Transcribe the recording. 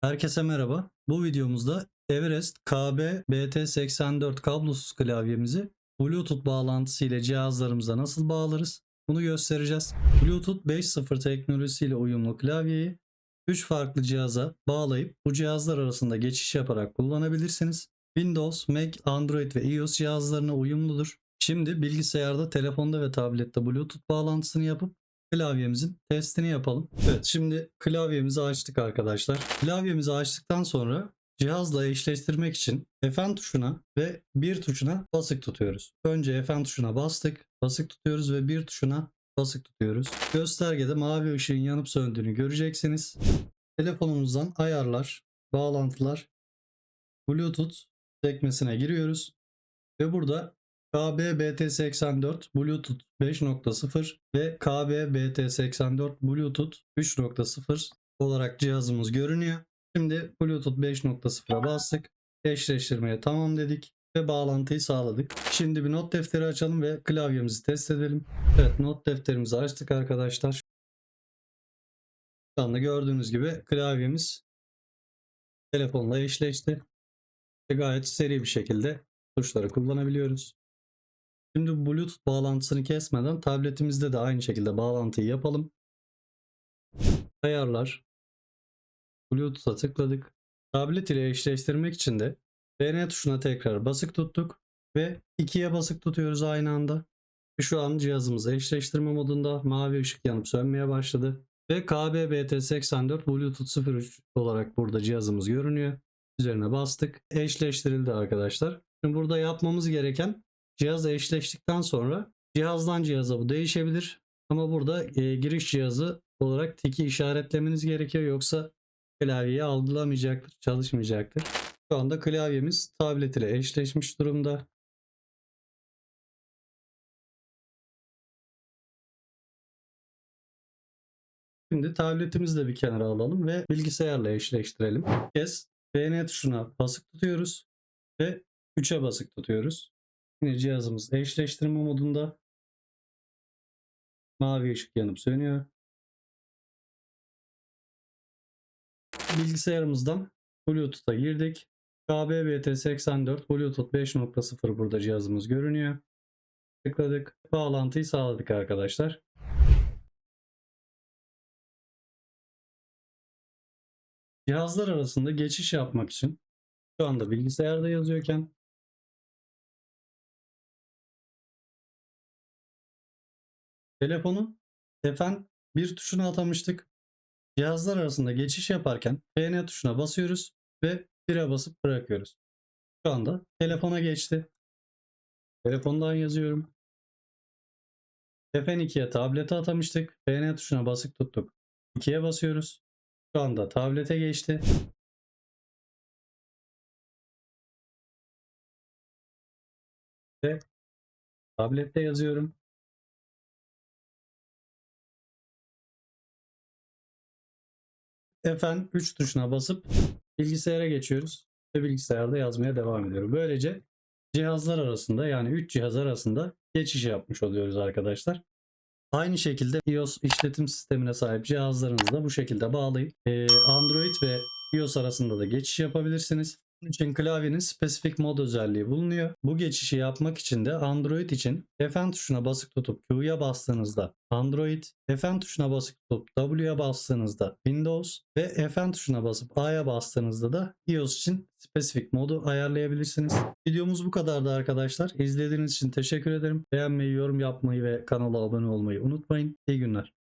Herkese merhaba. Bu videomuzda Everest KB BT84 kablosuz klavyemizi Bluetooth bağlantısı ile cihazlarımıza nasıl bağlarız? Bunu göstereceğiz. Bluetooth 5.0 teknolojisiyle uyumlu klavyeyi 3 farklı cihaza bağlayıp bu cihazlar arasında geçiş yaparak kullanabilirsiniz. Windows, Mac, Android ve iOS cihazlarına uyumludur. Şimdi bilgisayarda, telefonda ve tablette Bluetooth bağlantısını yapıp klavyemizin testini yapalım. Evet şimdi klavyemizi açtık arkadaşlar. Klavyemizi açtıktan sonra cihazla eşleştirmek için Fn tuşuna ve 1 tuşuna basık tutuyoruz. Önce Fn tuşuna bastık, basık tutuyoruz ve 1 tuşuna basık tutuyoruz. Göstergede mavi ışığın yanıp söndüğünü göreceksiniz. Telefonumuzdan ayarlar, bağlantılar, Bluetooth sekmesine giriyoruz. Ve burada KB-BT84 Bluetooth 5.0 ve KB-BT84 Bluetooth 3.0 olarak cihazımız görünüyor. Şimdi Bluetooth 5.0'a bastık. Eşleştirmeye tamam dedik ve bağlantıyı sağladık. Şimdi bir not defteri açalım ve klavyemizi test edelim. Evet not defterimizi açtık arkadaşlar. Şu anda gördüğünüz gibi klavyemiz telefonla eşleşti. Ve gayet seri bir şekilde tuşları kullanabiliyoruz. Şimdi Bluetooth bağlantısını kesmeden tabletimizde de aynı şekilde bağlantıyı yapalım. Ayarlar. Bluetooth'a tıkladık. Tablet ile eşleştirmek için de BN tuşuna tekrar basık tuttuk ve ikiye basık tutuyoruz aynı anda. Şu an cihazımız eşleştirme modunda mavi ışık yanıp sönmeye başladı. Ve KB-BT84 Bluetooth 03 olarak burada cihazımız görünüyor. Üzerine bastık. Eşleştirildi arkadaşlar. Şimdi burada yapmamız gereken cihazla eşleştikten sonra cihazdan cihaza bu değişebilir. Ama burada e, giriş cihazı olarak tiki işaretlemeniz gerekiyor. Yoksa klavyeyi algılamayacaktır, çalışmayacaktır. Şu anda klavyemiz tablet ile eşleşmiş durumda. Şimdi tabletimizi de bir kenara alalım ve bilgisayarla eşleştirelim. Bir kez BN tuşuna basık tutuyoruz ve 3'e basık tutuyoruz. Yine cihazımız eşleştirme modunda. Mavi ışık yanıp sönüyor. Bilgisayarımızdan Bluetooth'a girdik. KB-BT84 Bluetooth 5.0 burada cihazımız görünüyor. Tıkladık. Bağlantıyı sağladık arkadaşlar. Cihazlar arasında geçiş yapmak için şu anda bilgisayarda yazıyorken telefonu Fn bir tuşuna atamıştık. Cihazlar arasında geçiş yaparken Fn tuşuna basıyoruz ve 1'e basıp bırakıyoruz. Şu anda telefona geçti. Telefondan yazıyorum. Fn2'ye tablete atamıştık. Fn tuşuna basık tuttuk. 2'ye basıyoruz. Şu anda tablete geçti. Ve tablette yazıyorum. Fn 3 tuşuna basıp bilgisayara geçiyoruz ve bilgisayarda yazmaya devam ediyorum. Böylece cihazlar arasında yani 3 cihaz arasında geçiş yapmış oluyoruz arkadaşlar. Aynı şekilde iOS işletim sistemine sahip cihazlarınızı da bu şekilde bağlayıp Android ve iOS arasında da geçiş yapabilirsiniz. Bunun için klavyenin spesifik mod özelliği bulunuyor. Bu geçişi yapmak için de Android için Fn tuşuna basık tutup Q'ya bastığınızda Android, Fn tuşuna basık tutup W'ya bastığınızda Windows ve Fn tuşuna basıp A'ya bastığınızda da iOS için spesifik modu ayarlayabilirsiniz. Videomuz bu kadardı arkadaşlar. İzlediğiniz için teşekkür ederim. Beğenmeyi, yorum yapmayı ve kanala abone olmayı unutmayın. İyi günler.